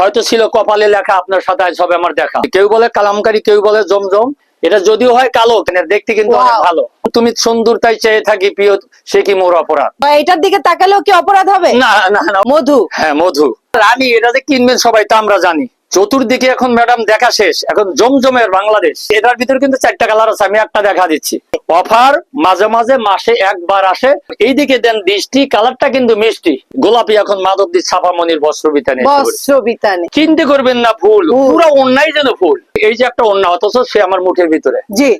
হয়তো ছিল কপালে লেখা আপনার সাথে আজ হবে আমার দেখা। কেউ বলে কালামকারী কেউ বলে জমজম। এটা যদিও হয় কালো কিন্তু দেখতে কিন্তু অনেক ভালো। তুমি সুন্দর তাই চেয়ে থাকি প্রিয় সে কি মোর অপরাধ? বা এটার দিকে তাকালেও কি অপরাধ হবে? না না না। মধু। হ্যাঁ মধু। রানী এটা যে কিনবেন সবাই তো আমরা জানি। চতুর্দিকে এখন ম্যাডাম দেখা শেষ এখন জমজমের বাংলাদেশ। এটার ভিতরে কিন্তু চারটা কালার আছে আমি একটা দেখা দিচ্ছি। অফার মাঝে মাঝে মাসে একবার আসে এইদিকে দেন দৃষ্টি কালারটা কিন্তু মিষ্টি। গোলাপি এখন মাধব দি ছাপামনির বস্ত্র বিতানে বস্ত্র বিতানে। চিনতে করবেন না ফুল। পুরো অন্যায় যেন ফুল। এই যে একটা অন্য অথচ সে আমার মুঠের ভিতরে। জি।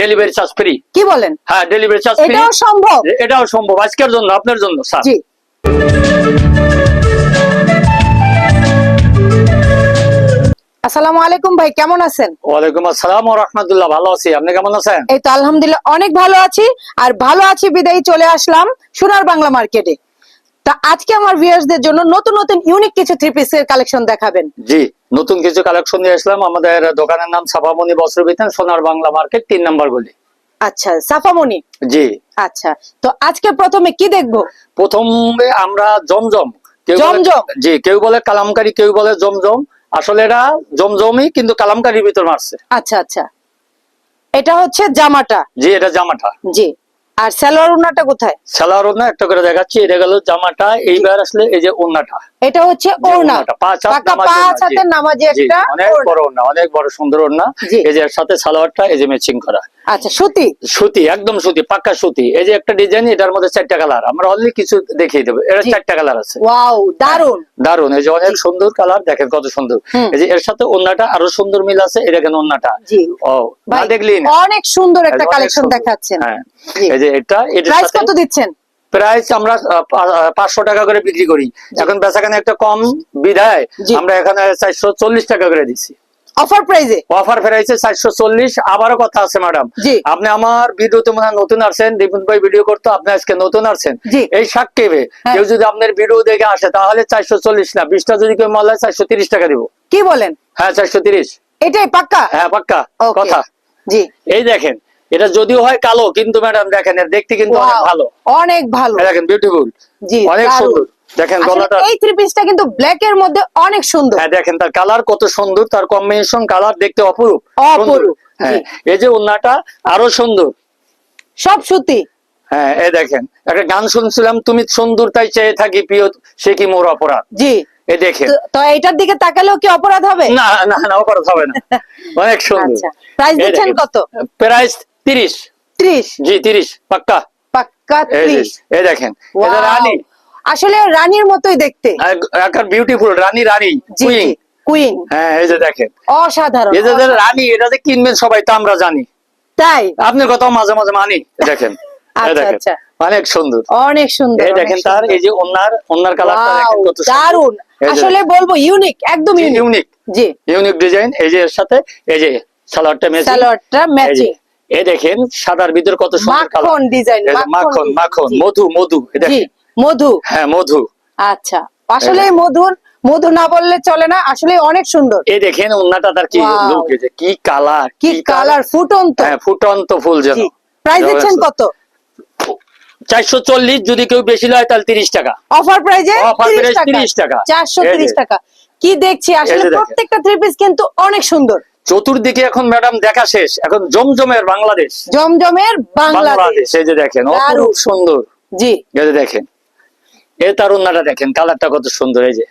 ডেলিভারি চার্জ ফ্রি কি বলেন? হ্যাঁ ডেলিভারি চার্জ ফ্রি এটাও সম্ভব। এটাও সম্ভব আজকের জন্য আপনার জন্য স্যার জি। আসসালামু আলাইকুম ভাই কেমন আছেন? ওয়ালাইকুম আসসালাম ও রহমতুল্লাহ ভালো আছি। আপনি কেমন আছেন? এই তো আলহামদুলিল্লাহ অনেক ভালো আছি। আর ভালো আছি বিদায় চলে আসলাম সোনার বাংলা মার্কেটে। তা আজকে আমার ভিউয়ার্সদের জন্য নতুন নতুন ইউনিক কিছু থ্রি পিসের কালেকশন দেখাবেন। জি নতুন কিছু কালেকশন নিয়ে আসলাম। আমাদের দোকানের নাম সাফামণি বস্ত্র বিতান সোনার বাংলা মার্কেট তিন নম্বর গলি। আচ্ছা সাফামণি? জি। আচ্ছা তো আজকে প্রথমে কি দেখব? প্রথমে আমরা জমজম। জমজম? জি কেউ বলে কালামকারী কেউ বলে জমজম। আসলে এটা জমজমি কিন্তু কালামকারীর ভিতর মারছে। আচ্ছা আচ্ছা। এটা হচ্ছে জামাটা? জি এটা জামাটা। জি। আর সালোয়ার ওনাটা কোথায়? সালোয়ার ওন্না একটা করে দেখাচ্ছি এটা গেল জামাটা এইবার আসলে এই যে ওন্নাটা এটা হচ্ছে ওন্না পাঁচ হাতের নামাজি একটা অনেক বড় ওন্না অনেক বড় সুন্দর ওড়না। এই যে এর সাথে সালোয়ারটা এই যে ম্যাচিং করা। আচ্ছা সুতি? সুতি একদম সুতি পাক্কা সুতি। এই যে একটা ডিজাইন এটার মধ্যে চারটা কালার আমরা কিছু দেখিয়ে দেবো। এটা চারটা কালার আছে। ওয়াও দারুণ দারুণ এই যে অনেক সুন্দর কালার দেখেন কত সুন্দর। এই যে এর সাথে ওন্নাটা আরও সুন্দর মিল আছে দেখেন ওন্নাটা? জি। ও না দেখলি অনেক সুন্দর একটা কালেকশন। দেখাচ্ছেন। হ্যাঁ। এই যে এটা এটার প্রাইস কত দিচ্ছেন? প্রাইস আমরা পাঁচশো টাকা করে বিক্রি করি। এখন বেচাখানে একটা কম বিধায় আমরা এখানে চারশো চল্লিশ টাকা করে দিচ্ছি। অফার প্রাইজে অফার চল্লিশ। আবারও কথা আছে ম্যাডাম আপনি আমার ভিডিওতে মনে নতুন আসছেন দীপন ভাই ভিডিও করতো আপনি আজকে নতুন আসছেন। জি। এই সাক্ষেপে হ্যাঁ। কেউ যদি আপনার ভিডিও দেখে আসে তাহলে চারশো চল্লিশ না বিশটা যদি কেউ মাল চারশো তিরিশ টাকা দিব। কি বলেন? হ্যাঁ চারশো তিরিশ। এটাই পাক্কা? হ্যাঁ পাক্কা। কথা। জি। এই দেখেন এটা যদিও হয় কালো কিন্তু ম্যাডাম দেখেন দেখতে কিন্তু অনেক ভালো। অনেক ভালো। দেখেন বিউটিফুল জি অনেক সুন্দর। দেখেন গলাটা এই থ্রি পিসটা কিন্তু ব্ল্যাক এর মধ্যে অনেক সুন্দর। হ্যাঁ দেখেন তার কালার কত সুন্দর তার কম্বিনেশন কালার দেখতে অপরূপ। অপরূপ, হ্যাঁ এই যে ওন্নাটা আরও সুন্দর। সব সুতি। হ্যাঁ এই দেখেন একটা গান শুনছিলাম তুমি সুন্দর তাই চেয়ে থাকি প্রিয় সে কি মোর অপরাধ? জি। এ দেখেন। তো- এটার দিকে তাকালেও কি অপরাধ হবে? না না না অপরাধ হবে না। অনেক সুন্দর। আচ্ছা প্রাইস দিচ্ছেন কত? প্রাইস তিরিশ। ত্রিশ। জি তিরিশ পাক্কা। পাক্কা এই যে, ত্রিশ। এই দেখেন এটা রানী। আসলে রানীর মতোই দেখতে। একটা বিউটিফুল রানী রানী কুইন কুইন হ্যাঁ এই যে দেখেন। অসাধারণ। এই যে রানী এটা যে কিনবেন সবাই তা আমরা জানি। তাই? আপনার কথাও মাঝে মাঝে মানি দেখেন। এই আচ্ছা, আচ্ছা। অনেক সুন্দর। অনেক সুন্দর এই দেখেন তার এই যে ওনার ওনার কালারটা দেখেন কত দারুণ আসলে বলব ইউনিক একদম ইউনিক জি। ইউনিক ডিজাইন এই যে এর সাথে এই যে সালোয়ারটা ম্যাচিং সালোয়ারটা ম্যাচিং এই দেখেন সাদার ভিতর কত সুন্দর কালার মাখন ডিজাইন মাখন মাখন মধু মধু এই দেখেন। মধু? হ্যাঁ মধু। আচ্ছা। আসলে মধুর মধু না বললে চলে না আসলে অনেক সুন্দর। এই দেখেন ওন্নাটা তার কি লুক কি কালার কি কালার ফুটন্ত। হ্যাঁ ফুটন্ত ফুল যেন। প্রাইস দিচ্ছেন কত? চারশো চল্লিশ যদি কেউ বেশি লয় তাহলে তিরিশ টাকা। অফার প্রাইজে Offer price 30 টাকা। চারশো তিরিশ টাকা। কি দেখছি? আসলে। প্রত্যেকটা থ্রি পিস কিন্তু অনেক সুন্দর। চতুর্দিকে এখন ম্যাডাম দেখা শেষ। এখন জমজমের বাংলাদেশ। জমজমের বাংলাদেশ। এই যে দেখেন। অপরূপ সুন্দর। জি। এই যে দেখেন। এই তার দেখেন কালারটা কত সুন্দর এই যে।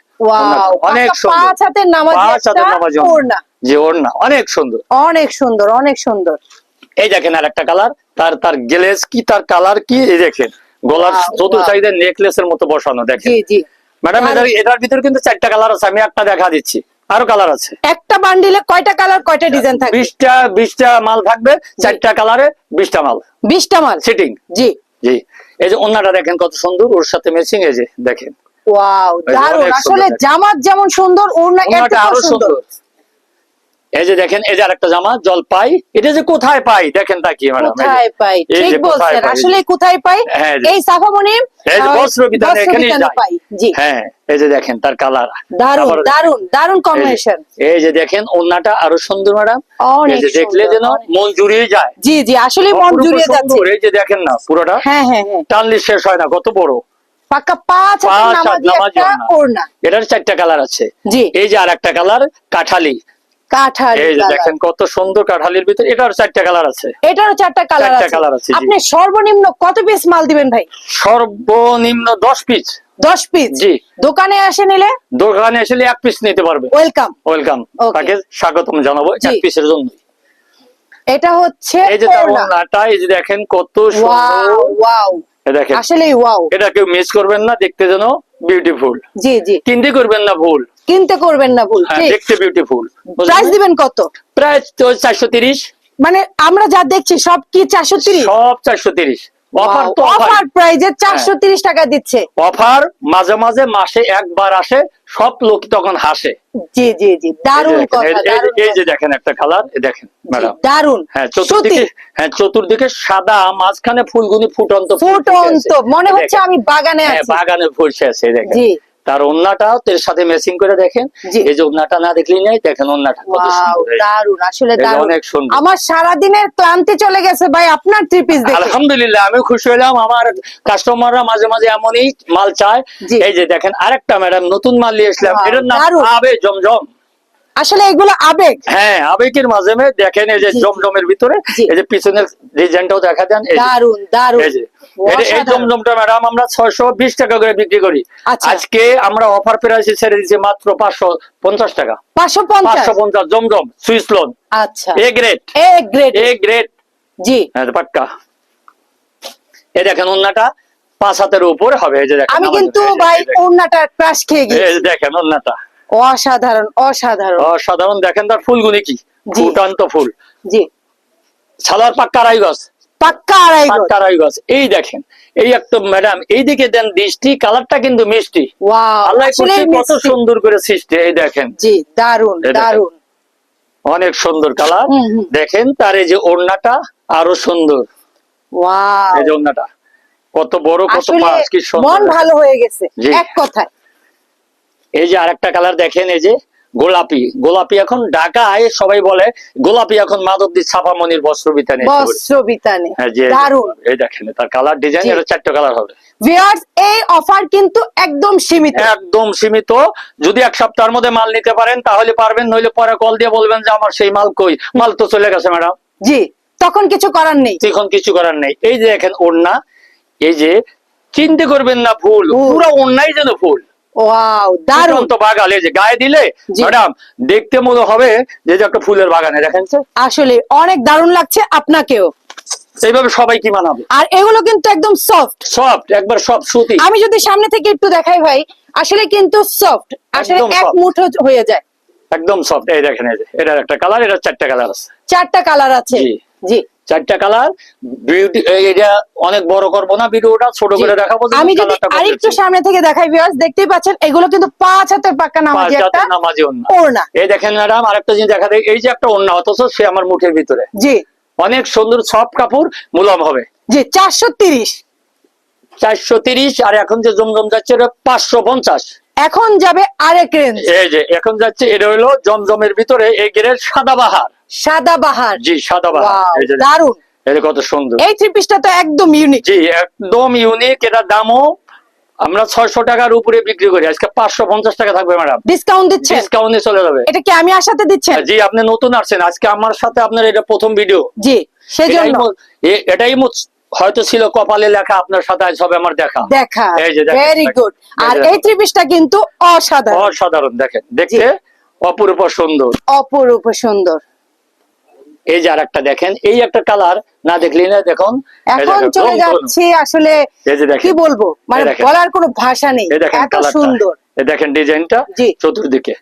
অনেক সুন্দর। পাঁচ হাতের নামাজি পাঁচ হাতের একটা ওড়না। যে ওড়না অনেক সুন্দর। অনেক সুন্দর অনেক সুন্দর। এই দেখেন আর একটা কালার তার তার গ্লেজ কি তার কালার কি এই দেখেন। গলার চতুর. সাইডে নেকলেসের মতো বসানো দেখেন। জি জি। ম্যাডাম এটার এটার ভিতরে কিন্তু চারটা কালার আছে আমি একটা দেখা দিচ্ছি। আরও কালার আছে। একটা বান্ডিলে কয়টা কালার কয়টা ডিজাইন থাকবে? বিশটা বিশটা মাল থাকবে চারটা কালারে বিশটা মাল। বিশটা মাল? সিটিং জি। জি। এই যে অন্যটা দেখেন কত সুন্দর ওর সাথে ম্যাচিং এই যে দেখেন। ওয়াও দারুণ দারুণ। আসলে। জামাত যেমন সুন্দর ওড়না না সুন্দর। সুন্দর। এই যে দেখেন এই যে আরেকটা জামা জল পাই এটা যে কোথায় পাই দেখেন তা কি ম্যাডাম কোথায় পাই ঠিক বলছেন আসলে কোথায় পাই হ্যাঁ, এই যে। এই এই যে বস্ত্র বিতানে এখানেই বস্ত্র বিতানে যায়। পাই জি হ্যাঁ এই যে দেখেন তার কালার দারুণ এই যে- কম্বিনেশন এই যে দেখেন ওন্নাটা আরও সুন্দর ম্যাডাম অনেক এই যে দেখলে যেন। মন জুড়িয়ে যায় জি জি আসলে মন জুড়িয়ে যাচ্ছে এই যে দেখেন না পুরোটা হ্যাঁ হ্যাঁ হ্যাঁ টানলি শেষ হয় না কত বড় পাঁচ নামাজি নামাজি ওড়না। এটার চারটা কালার আছে জি এই যে আর একটা কালার কাঠালি কাঠার এই যে দেখেন কত সুন্দর কাঠালির ভিতরে এটার চারটা কালার আছে। এটারও চারটা কালার আছে। colour আছে, জি। আপনি সর্বনিম্ন কত পিস মাল দিবেন ভাই? সর্বনিম্ন দশ পিস দশ পিস জি। দোকানে এসে নিলে? দোকানে আসলে এক পিস নিতে পারবে। Welcome welcome. তাকে স্বাগতম জানাব। এক পিসের জন্য। এটা হচ্ছে এই যে তার। এই যে দেখেন কত সুন্দর। ওয়াও দেখেন। আসলেই ওয়াও। এটা কেউ মিস করবেন না দেখতে যেন বিউটিফুল জি জি। কিনতে করবেন না ভুল? কিনতে করবেন না ভুল হ্যাঁ দেখতে বিউটিফুল প্রাইস দিবেন কত? প্রাইস তো চারশো তিরিশ। মানে আমরা যা দেখছি সব কি চারশো তিরিশ? সব চারশো তিরিশ। অফার তো অফার প্রাইজে চারশো তিরিশ টাকা দিচ্ছে। অফার মাঝে মাঝে মাসে একবার আসে সব লোক তখন হাসে। জি জি জি দেখেন, কথা এই- যে দেখেন একটা কালার দেখেন ম্যাডাম দারুণ হ্যাঁ চতুর্দিকে হ্যাঁ চতুর্দিকে সাদা মাঝখানে ফুলগুনি ফুটন্ত ফুটন্ত মনে হচ্ছে আমি বাগানে হ্যাঁ আছি। বাগানে ফুলছে আছে দেখেন। জি। তার ওন্নাটাও এর সাথে ম্যাচিং করে দেখেন। এই যে ওন্নাটা না দেখলেই নাই দেখেন ওন্নাটা কত সুন্দর। দারুণ আসলে দারুণ। অনেক সুন্দর। আমার সারাদিনের ক্লান্তি চলে গেছে ভাই আপনার থ্রি পিস দেখে। আলহামদুলিল্লাহ আমি খুশি হলাম আমার কাস্টমাররা মাঝে মাঝে এমনই মাল চায়। এই যে দেখেন আরেকটা ম্যাডাম নতুন মাল নিয়ে এসলাম Wow, এটার নাম। আবে জমজম। আসলে এগুলো আবেগ। হ্যাঁ আবেগের মাঝে মাঝে দেখেন এই যে জমজমের ভিতরে। এই যে পিছনের ডিজাইনটাও দেখা দেন। এই যে- দারুণ দারুণ। এই অসাধারণ। জমজমটা ম্যাডাম আমরা ছয়শো বিশ টাকা করে বিক্রি করি। আচ্ছা। আজকে আমরা অফার প্রাইসে ছেড়ে দিচ্ছি মাত্র পাঁচশো পঞ্চাশ টাকা। পাঁচশো পাঁচশো পঞ্চাশ জমজম সুইস লোন। আচ্ছা। A grade A grade A grade জি। হ্যাঁ এই দেখেন ওন্নাটা পাঁচ হাতের উপরে হবে এই যে দেখেন আমি কিন্তু ভাই। ওড়নাটা ক্রাশ খেয়ে দেখেন ওন্নাটা অসাধারণ অসাধারণ। সাধারণ দেখেন তার ফুলগুলি কি। ফুটান্ত ফুল। জি। সালার পাক্কা রাই গাছ পাক্কা আড়াই পাক্কা রাই গাছ এই দেখেন এই একটা ম্যাডাম এইদিকে দেন দৃষ্টি কালারটা কিন্তু মিষ্টি। আল্লাহ কত সুন্দর করে সৃষ্টি এই দেখেন। জি দারুণ এই অনেক সুন্দর কালার। দেখেন তার এই যে ওড়নাটা আরও সুন্দর। এই যে ওড়নাটা কত বড় কত আসলে কি সুন্দর মন ভালো হয়ে গেছে এক কথায়। এই যে আরেকটা কালার দেখেন এই যে গোলাপি। গোলাপি এখন ঢাকায় সবাই বলে গোলাপি এখন মাধবদী ছাপামনির বস্ত্র বিতানে বস্ত্র বিতানে হ্যাঁ দারুণ। এই দেখেন তার কালার ডিজাইন। এটা চারটে কালার হবে। ভিউয়ার্স এই অফার কিন্তু একদম সীমিত। একদম সীমিত। যদি এক সপ্তাহের মধ্যে মাল নিতে পারেন তাহলে পারবেন নইলে পরে কল দিয়ে বলবেন যে আমার সেই মাল কই? মাল তো চলে গেছে ম্যাডাম জি তখন কিছু করার নেই। এখন কিছু করার নেই। এই যে দেখেন ওড়না এই যে চিন্তা করবেন না ফুল ফুল। পুরো ওড়নাই যেন ফুল ওয়াও দারুণ! তো বাগান এই যে গায়ে দিলে ম্যাডাম দেখতে মনে হবে যে যে একটা ফুলের বাগানে দেখেন আসলে অনেক দারুণ লাগছে আপনাকেও। এইভাবে সবাই কি মানাবে আর এগুলো কিন্তু একদম সফট সফট একবার সব সুতি। আমি যদি সামনে থেকে একটু দেখাই ভাই আসলে কিন্তু সফট আসলে এক। মুঠো হয়ে যায়। একদম সফট এই দেখেন এটার একটা কালার এটা চারটা কালার আছে। চারটা কালার আছে। জি। জি। চারটা কালার বিউটি এটা অনেক বড় করব না ভিডিওটা ছোট করে দেখাবো আমি যদি আরেকটু সামনে থেকে দেখাই ভিউয়ার্স দেখতেই পাচ্ছেন এগুলো কিন্তু পাঁচ হাতের পাক্কা নামাজি একটা নামাজি ওড়না। এই দেখেন ম্যাডাম আরেকটা জিনিস দেখা দেয় এই যে একটা ওড়না অথচ সে আমার মুঠের ভিতরে। জি। অনেক সুন্দর সব কাপড় মুলাম হবে। জি চারশো তিরিশ। চারশো তিরিশ আর এখন যে জমজম যাচ্ছে পাঁচশো পঞ্চাশ। এখন যাবে আরেক রেঞ্জ এই যে এখন যাচ্ছে এটা হলো জমজমের ভিতরে এই গেরের সাদা বাহার। সাদা বাহার। জি সাদা বাহার। ওয়াও এই যে দারুণ। এই যে কত সুন্দর। এই থ্রি পিসটা তো একদম ইউনিক জি একদম ইউনিক এটার দামও আমরা ছয়শো টাকার উপরে বিক্রি করি। আজকে পাঁচশো পঞ্চাশ টাকা থাকবে ম্যাডাম। ডিসকাউন্ট দিচ্ছেন? ডিসকাউন্টে চলে যাবে। এটা কি আমি আসাতে দিচ্ছেন? জি আপনি নতুন আসছেন। আজকে আমার সাথে আপনার এটা প্রথম ভিডিও জি সেই এটাই হয়তো ছিল কপালে লেখা আপনার সাথে আজ হবে আমার দেখা। দেখা। এই যে ভেরি গুড আর এই দেখেন। থ্রি পিসটা কিন্তু অসাধারণ। অসাধারণ দেখেন। দেখতে অপরূপ সুন্দর। অপরূপ সুন্দর। এই যে আর একটা দেখেন এই একটা কালার না দেখলি না দেখুন এখন চলে যাচ্ছি আসলে কি বলব? মানে বলার কোনো ভাষা নেই। এত সুন্দর। দেখেন ডিজাইনটা চতুর্দিকে।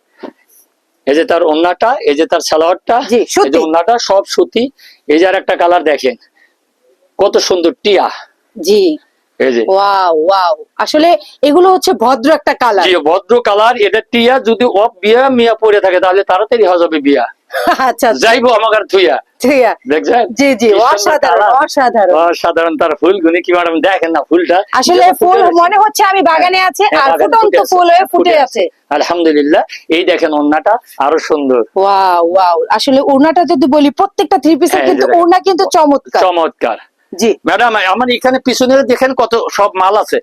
এই যে তার ওন্নাটা এই যে তার সালোয়ারটা এই যে ওন্নাটা সব সুতি। এই যে আরেকটা কালার দেখেন কত সুন্দর টিয়া। জি। Wow wow. আসলে এগুলো হচ্ছে ভদ্র একটা কালার জি ভদ্র কালার এটা টিয়া যদি অফ বিয়া মিয়া পরে থাকে তাহলে তাড়াতাড়ি হয়ে যাবে বিয়া। আচ্ছা যাইবো আমাকে থুইয়া। দেখছেন? জি জি অসাধারণ অসাধারণ। অসাধারণ তার ফুল গুনি কি ম্যাডাম দেখেন না ফুলটা? আসলে ফুল মনে হচ্ছে আমি বাগানে আছি হ্যাঁ, আর ফুটন্ত ফুল হয়ে ফুটে আছে। আলহামদুলিল্লাহ এই দেখেন ওড়নাটা আরও সুন্দর। Wow wow. আসলে ওড়নাটা যদি বলি প্রত্যেকটা থ্রি পিসের হ্যাঁ, কিন্তু। ওড়না কিন্তু চমৎকার। চমৎকার। জি। ম্যাডাম আমার এখানে পিছনে দেখেন কত সব মাল আছে।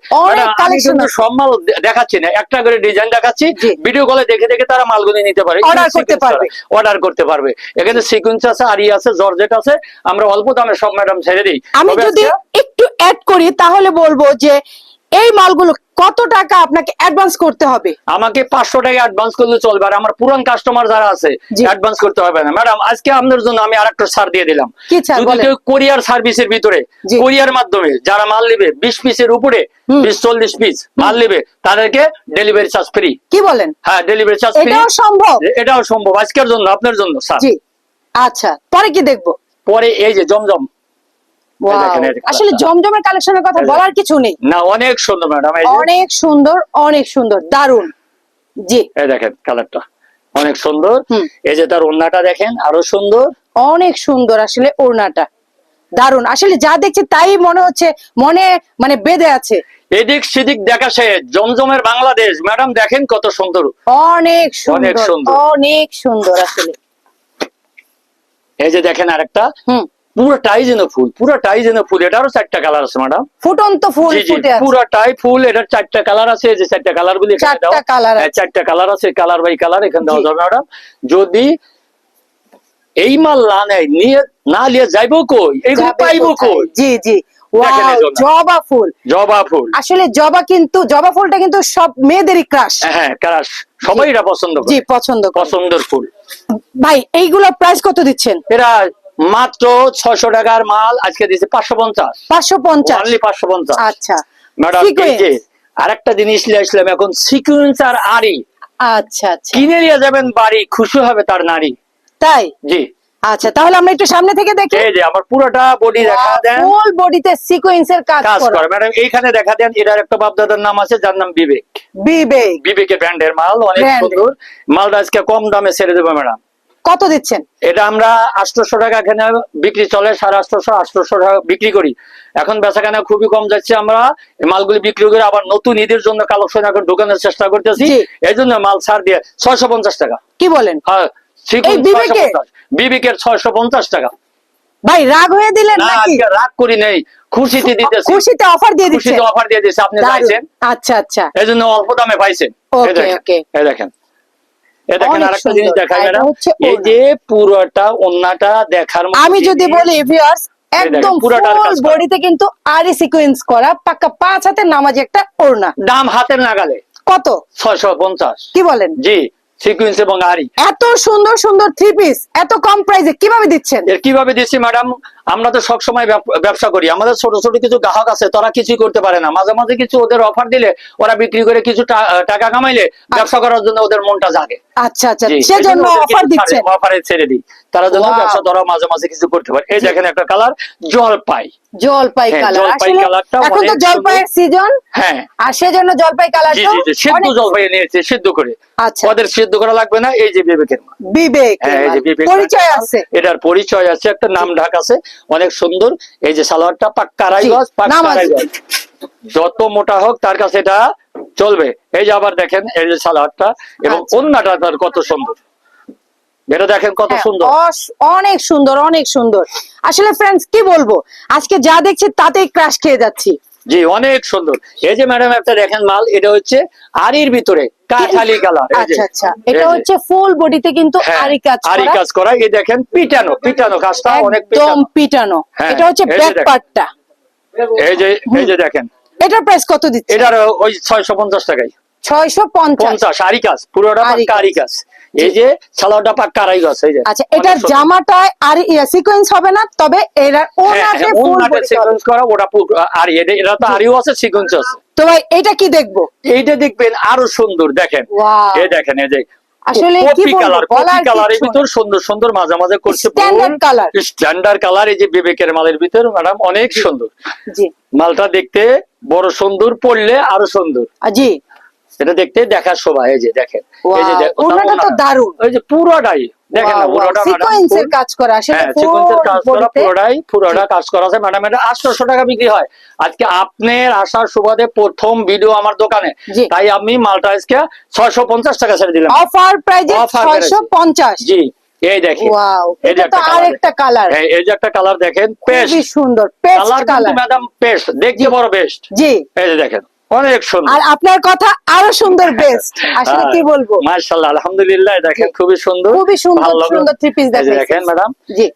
আমি কিন্তু সব মাল দেখাচ্ছি না। একটা করে ডিজাইন দেখাচ্ছি। ভিডিও কলে দেখে দেখে তারা মালগুলি নিতে পারে। অর্ডার করতে পারবে। অর্ডার করতে পারবে। এখানে সিকুয়েন্স আছে আরি আছে জর্জেট আছে। আমরা অল্প দামে সব ম্যাডাম ছেড়ে দিই। আমি যদি একটু অ্যাড করি তাহলে বলব যে এই মালগুলো কত টাকা আপনাকে অ্যাডভান্স করতে হবে? আমাকে পাঁচশো টাকা অ্যাডভান্স করলে চলবে আর আমার পুরান কাস্টমার যারা আছে অ্যাডভান্স করতে হবে না। ম্যাডাম আজকে আপনার জন্য আমি আরেকটা ছাড় দিয়ে দিলাম। যদি? কেউ কোরিয়ার সার্ভিসের ভিতরে। কোরিয়ার মাধ্যমে যারা মাল নেবে বিশ পিসের উপরে। বিশ চল্লিশ পিস মাল নেবে তাদেরকে ডেলিভারি চার্জ ফ্রি কি বলেন? হ্যাঁ ডেলিভারি চার্জ ফ্রি এটাও সম্ভব? এটাও সম্ভব। আজকের জন্য আপনার জন্য স্যার জি। আচ্ছা পরে কি দেখব? পরে এই যে জমজম Wow, দেখেন, এই যে আসলে। জমজমের কালেকশনের কথা বলার কিছু নেই। না অনেক সুন্দর ম্যাডাম অনেক সুন্দর অনেক সুন্দর দারুণ জি। এই দেখেন কালারটা অনেক সুন্দর। এই যে তার ওন্নাটা দেখেন আরও সুন্দর। অনেক সুন্দর আসলে ওড়নাটা। দারুণ আসলে যা দেখছি তাই মনে হচ্ছে মনে মানে বেঁধে আছে। এদিক সেদিক দেখা শেষ জমজমের বাংলাদেশ। ম্যাডাম দেখেন কত সুন্দর। অনেক সুন্দর। অনেক সুন্দর আসলে। এই যে দেখেন আরেকটা। হুম। পুরোটাই যেন ফুল পুরোটাই যেন ফুল এটারও চারটা কালার আছে ম্যাডাম ফুটন্ত ফুল পুরোটাই ফুল এটার চারটা কালার আছে এই যে চারটা কালার গুলি এখানে চারটা দাও। colour হ্যাঁ, আছে। চারটা কালার আছে কালার বাই কালার এখানে দেওয়া। যাবে ম্যাডাম যদি এই মাল না নেয় নিয়ে না নিয়ে যাইবো কই? এইগুলো যাবে পাইবো? কই? জি জি। জবা ফুল। জবা ফুল। আসলে জবা কিন্তু জবা ফুলটা কিন্তু সব মেয়েদেরই ক্রাশ হ্যাঁ কারাস সবাই এটা পছন্দ জি পছন্দ করে। পছন্দের ফুল। ভাই এইগুলো প্রাইস কত দিচ্ছেন? এরা মাত্র ছশো টাকার মাল আজকে দিয়েছে পাঁচশো পঞ্চাশ। পাঁচশো পঞ্চাশ? পাঁচশো পঞ্চাশ। আচ্ছা। ম্যাডাম। আরেকটা জিনিস নিয়ে আসলাম এখন সিকুয়েন্স আর আরি আচ্ছা আচ্ছা। কিনে নিয়ে যাবেন বাড়ি খুশি হবে তার নারী। তাই? জি। আচ্ছা তাহলে আমরা একটু সামনে থেকে দেখি। এই যে আমার পুরোটা বডি দেখা দেন। ফুল বডিতে সিকোয়েন্সের কাজ কাজ করে। ম্যাডাম এইখানে দেখা দেন এটার একটা বাপদাদার নাম আছে যার নাম বিবেক। বিবেক। বিবেকের ব্র্যান্ডের মাল অনেক সুন্দর। মালটা আজকে কম দামে ছেড়ে দেবো ম্যাডাম কত দিচ্ছেন? এটা আমরা আটশোশো টাকা এখানে বিক্রি চলে সাড়ে আটশোশো আটশোশো টাকা বিক্রি করি। এখন বেচাকেনা খুবই কম যাচ্ছে আমরা। মালগুলি বিক্রি করে আবার নতুন ঈদের জন্য কালেকশন এখন ঢোকানোর চেষ্টা করতেছি। এই জন্য মাল ছাড় দিয়ে ছয়শো পঞ্চাশ টাকা। কি বলেন? হ্যাঁ বিবেকের? ছয়শো পঞ্চাশ টাকা। ভাই রাগ হয়ে দিলেন নাকি? রাগ করি নেই। খুশিতে দিতেছি। খুশিতে অফার দিয়ে দিচ্ছেন খুশিতে অফার দিয়ে দিয়েছে। আপনি দারুণ। চাইছেন? আচ্ছা আচ্ছা। এই জন্য অল্প দামে পাইছেন। এই দেখেন। এই দেখেন আরেকটা জিনিস দেখাই ম্যাডাম। এই যে পুরোটা ওন্নাটা দেখার আমি যদি বলি ভিউয়ার্স একদম ফুল বডিতে কিন্তু আরি সিকোয়েন্স করা পাক্কা পাঁচ হাতে নামাজি একটা ওড়না। দাম হাতের নাগালে। কত? ছয়শো পঞ্চাশ। কি বলেন? জি। সিকুয়েন্স এবং আরি এত সুন্দর সুন্দর থ্রি পিস এত কম প্রাইসে কীভাবে দিচ্ছেন? এর কীভাবে দিচ্ছি ম্যাডাম আমরা তো সবসময় ব্যবসা করি। আমাদের ছোট ছোট কিছু গ্রাহক আছে তারা কিছুই করতে পারে না। মাঝে মাঝে কিছু ওদের অফার দিলে ওরা বিক্রি করে কিছু টাকা কামাইলে ব্যবসা করার জন্য ওদের মনটা জাগে। আচ্ছা আচ্ছা। সেজন্য অফার দিচ্ছে। দিচ্ছেন অফারে ছেড়ে দিই। তারা যেন ব্যবসা ধরা মাঝে মাঝে কিছু করতে পারে। এই দেখেন একটা কালার জলপাই। জলপাই হ্যাঁ, কালার জলপাই কালারটা এখন তো অনেক জলপাইয়ের সিজন হ্যাঁ। আর সেজন্য জলপাই কালার জি জি জি সিদ্ধ জলপাই নিয়েছে সিদ্ধ করে। আচ্ছা। ওদের সিদ্ধ করা লাগবে না এই যে বিবেকের বিবেক হ্যাঁ যে বিবেক পরিচয় আছে। এটার পরিচয় আছে একটা নাম ঢাক আছে অনেক সুন্দর। এই যে সালোয়ারটা পাক্কা আড়াই পাক্কা নাম আড়াই আছে। গজ। যত মোটা হোক তার কাছে এটা চলবে। এই যে আবার দেখেন এই যে সালোয়ারটা এবং আচ্ছা। অন্যটা তার কত সুন্দর। এটা দেখেন কত হ্যাঁ, সুন্দর। অনেক সুন্দর অনেক সুন্দর। আসলে ফ্রেন্ডস কি বলব? আজকে যা দেখছি তাতেই ক্রাশ খেয়ে যাচ্ছি। জি অনেক সুন্দর। এই যে ম্যাডাম একটা দেখেন মাল এটা হচ্ছে আরির ভিতরে কাঠালি কালার আচ্ছা আচ্ছা। এটা হচ্ছে ফুল বডিতে কিন্তু আরি কাজ হ্যাঁ, আরি কাজ করা। এই দেখেন পিটানো পিটানো কাজটা অনেক একদম পিটানো। হ্যাঁ, এটা হচ্ছে যে ব্যাক দেখেন। পার্টটা এই যে এই যে দেখেন। এটার প্রাইস কত দিচ্ছে? এটার ওই ছয়শো পঞ্চাশ টাকায়। ছয়শো পঞ্চাশ। পঞ্চাশ আরি কাজ। পুরোটা পাক্কা আরি কাজ। এই যে সালোয়ারটা পাক্কা আড়াই গাছ এই যে। আচ্ছা অনেক এটার জামাটায় আর সিকোয়েন্স হবে না তবে এর হ্যাঁ, ওনাতে হ্যাঁ, ফুল বডিতে হবে। sequence করা ওটা আরি এটা তো আরিও আছে সিকোয়েন্স আছে। তো ভাই এটা কি দেখব? এইটা দেখবেন আরও সুন্দর দেখেন। এই দেখেন এই যে। আসলে কি কালার কালারের ভিতর সুন্দর সুন্দর মাঝে মাঝে করছে। স্ট্যান্ডার্ড কালার এই যে বিবেকের মালের ভিতর ম্যাডাম অনেক সুন্দর। জি। মালটা দেখতে বড় সুন্দর পড়লে আরও সুন্দর। জি। এটা দেখতে দেখার শোভা এই যে দেখেন। এই যে তো ওড়নাটা। দারুণ। ওই যে পুরোটাই দেখেন না পুরোটা সিকোয়েন্সের কাজ করা আসলে হ্যাঁ সিকোয়েন্সের কাজ করা পুরোটাই পুরোটা কাজ করা আছে। ম্যাডাম এটা আটশোশো টাকা বিক্রি হয়। আজকে আপনার আসার সুবাদে প্রথম ভিডিও আমার দোকানে। জি। তাই আমি মালটা আজকে ছয়শো পঞ্চাশ টাকা ছেড়ে দিলাম। অফার প্রাইজে Offer ছয়শো পঞ্চাশ। জি এই দেখেন ওয়াও এই এটা তো একটা আরেকটা কালার হ্যাঁ, এই যে একটা কালার দেখেন পেস্ট সুন্দর paste colour colour madam paste দেখতে বড় বেস্ট জি। এই যে দেখেন। অনেক সুন্দর। আর আপনার কথা আরও সুন্দর বেস্ট আসলে কি বলব? মার্শাল্লাহ আলহামদুলিল্লাহ দেখেন খুবই সুন্দর। খুবই সুন্দর সুন্দর থ্রি পিস দেখেন ম্যাডাম জি।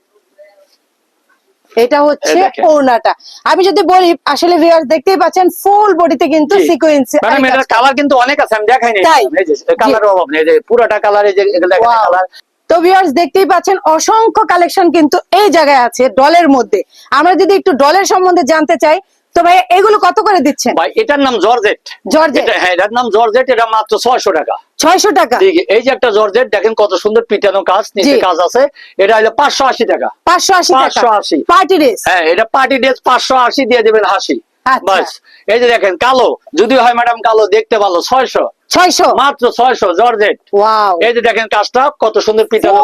এটা হচ্ছে ওড়নাটা। আমি যদি বলি আসলে ভিউয়ার্স দেখতেই পাচ্ছেন ফুল বডিতে কিন্তু সিকোয়েন্স ম্যাডাম এটার কালার কিন্তু অনেক আছে আমি দেখাই নাই। তাই? এই যে কালার অভাব নেই। যে পুরোটা কালার যে কালার তো ভিউয়ার্স দেখতেই পাচ্ছেন অসংখ্য কালেকশন কিন্তু এই জায়গায় আছে ডলের মধ্যে। আমরা যদি একটু ডলের সম্বন্ধে জানতে চাই তো ভাই এগুলো কত করে দিচ্ছেন? ভাই এটার নাম জর্জেট। জর্জেট? হ্যাঁ এটার নাম জর্জেট এটা মাত্র ছয়শো টাকা। ছয়শো টাকা? এই যে একটা জর্জেট দেখেন কত সুন্দর পিটানো কাজ নিচে কাজ আছে। এটা হলো পাঁচশো আশি টাকা। পাঁচশো আশি টাকা? 580 পার্টি ড্রেস? হ্যাঁ এটা পার্টি ড্রেস পাঁচশো আশি দিয়ে দেবেন হাসি আচ্ছা। বাস এই যে দেখেন কালো। যদি হয় ম্যাডাম কালো দেখতে ভালো ছয়শো। ছয়শো? মাত্র ছয়শো জর্জেট। ওয়াও। এই যে দেখেন কাজটা কত সুন্দর পিটানো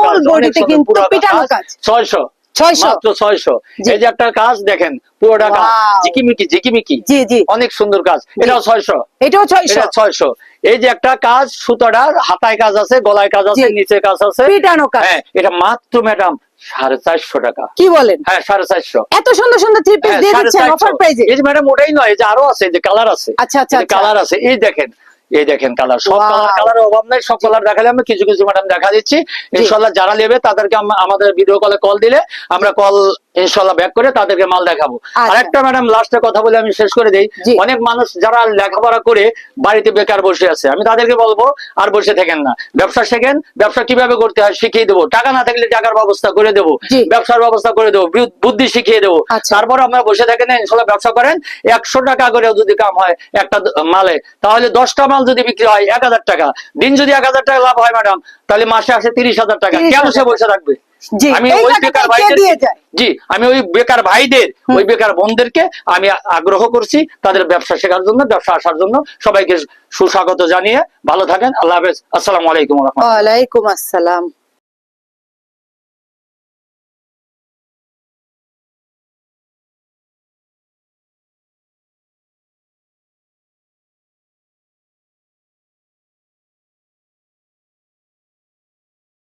কাজ। ছয়শো। মাত্র ছয়শো। এই যে একটা কাজ দেখেন পুরোটা কাজ। ঝিকিমিকি ঝিকিমিকি। জি জি। অনেক সুন্দর কাজ। এটাও ছয়শো। এটাও ছয়শো। ছয়শো। এই যে একটা কাজ সুতোটার হাতায় কাজ আছে গলায় কাজ আছে নিচে কাজ আছে। পিটানো কাজ। হ্যাঁ এটা মাত্র ম্যাডাম সাড়ে চারশো টাকা। কি বলেন? হ্যাঁ সাড়ে চারশো। এত সুন্দর সুন্দর থ্রি পিস হ্যাঁ, দিয়ে দিচ্ছেন অফার প্রাইজে এই যে ম্যাডাম ওটাই নয় যে আরও আছে যে কালার আছে। আচ্ছা, আচ্ছা, আচ্ছা। কালার আছে এই দেখেন। এই দেখেন কালার সব. কালার কালারের অভাব নাই সব কালার দেখালে আমি কিছু কিছু ম্যাডাম দেখা দিচ্ছি ইনশাল্লাহ যারা নেবে তাদেরকে আম- আমাদের ভিডিও কলে কল দিলে আমরা কল ইনশাল্লাহ ব্যাক করে তাদেরকে মাল দেখাবো। আচ্ছা। আরেকটা ম্যাডাম লাস্টে কথা বলে আমি শেষ করে দেই। অনেক মানুষ যারা লেখাপড়া করে বাড়িতে বেকার বসে আছে আমি তাদেরকে বলব আর বসে থাকেন না। ব্যবসা শেখেন ব্যবসা কীভাবে করতে হয় শিখিয়ে দেবো। টাকা না থাকলে টাকার ব্যবস্থা করে দেবো ব্যবসার ব্যবস্থা করে দেবো বুদ্ধি শিখিয়ে দেবো। আচ্ছা। তারপর আপনারা বসে থাকেন না, ইনশাল্লাহ ব্যবসা করেন একশো টাকা করে যদি কাম হয় একটা মালে তাহলে দশটা মাল যদি বিক্রি হয় এক হাজার টাকা। দিন যদি এক হাজার টাকা লাভ হয় ম্যাডাম তাহলে মাসে আসে তিরিশ হাজার টাকা। 30,000 কেন সে বসে থাকবে? আমি ওই বেকার ভাইদের জি আমি ওই বেকার ভাইদের ওই বেকার বোনদেরকে আমি আগ্রহ করছি তাদের ব্যবসা শেখার জন্য ব্যবসা আসার জন্য। সবাইকে সুস্বাগত জানিয়ে ভালো থাকেন। আল্লাহ হাফেজ। আসসালামু আলাইকুম ওয়ালাইকুম আসসালাম।